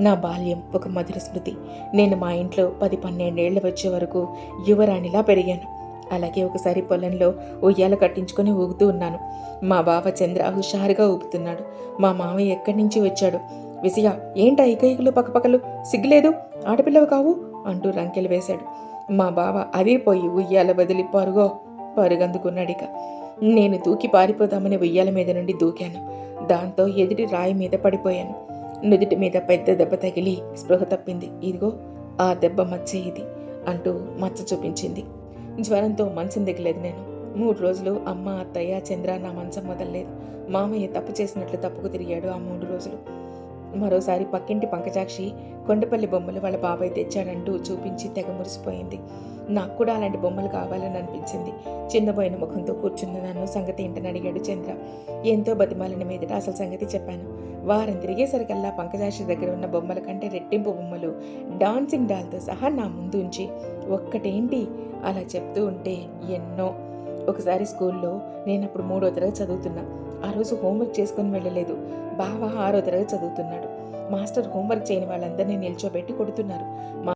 నా బాల్యం ఒక మధుర స్మృతి. నేను మా ఇంట్లో పది పన్నెండేళ్ళ వచ్చే వరకు యువరాణిలా పెరిగాను. అలాగే ఒకసారి పొలంలో ఉయ్యాల కట్టించుకొని ఊగుతూ ఉన్నాను. మా బావ చంద్ర హుషారుగా ఊపుతున్నాడు. మా మామయ్య ఎక్కడి నుంచి వచ్చాడు? విసిగా ఏంటా ఇకైకులు పక్కపక్కలు? సిగ్గులేదు? ఆడపిల్లవు కావు? అంటూ రంకెలు వేశాడు. మా బావ అదే పోయి ఉయ్యాల వదిలి పరుగో పరుగందుకున్నాడిక నేను దూకి పారిపోదామని ఉయ్యాల మీద నుండి దూకాను. దాంతో ఎదుటి రాయి మీద పడిపోయాను. నుదుటి మీద పెద్ద దెబ్బ తగిలి స్పృహ తప్పింది. ఇదిగో ఆ దెబ్బ మచ్చ ఇది అంటూ మచ్చ చూపించింది. జ్వరంతో మంచం దిగలేదు నేను. మూడు రోజులు అమ్మ అత్తయ్య చంద్ర నా మంచం వదలలేదు. మామయ్య తప్పు చేసినట్లు తప్పుకు తిరిగాడు ఆ మూడు రోజులు. మరోసారి పక్కింటి పంకజాక్షి కొండపల్లి బొమ్మలు వాళ్ళ బాబాయ్ తెచ్చాడంటూ చూపించి తెగ మురిసిపోయింది. నాకు కూడా అలాంటి బొమ్మలు కావాలని అనిపించింది. చిన్నబోయిన ముఖంతో కూర్చున్న నన్ను సంగతి ఏంటని అడిగాడు చంద్ర. ఎంతో బతిమాలిన మీదట అసలు సంగతి చెప్పాను. వారం తిరిగేసరికల్లా పంకజాక్షి దగ్గర ఉన్న బొమ్మల కంటే రెట్టింపు బొమ్మలు డాన్సింగ్ డాల్తో సహా నా ముందు ఉంచి ఒక్కటేంటి? అలా చెప్తూ ఉంటే ఎన్నో. ఒకసారి స్కూల్లో నేను అప్పుడు మూడో తరగతి చదువుతున్నా. ఆ రోజు హోంవర్క్ చేసుకొని వెళ్ళలేదు. బావ ఆరో తరగతి చదువుతున్నాడు. మాస్టర్ హోంవర్క్ చేయని వాళ్ళందరినీ నిల్చోబెట్టి కొడుతున్నారు.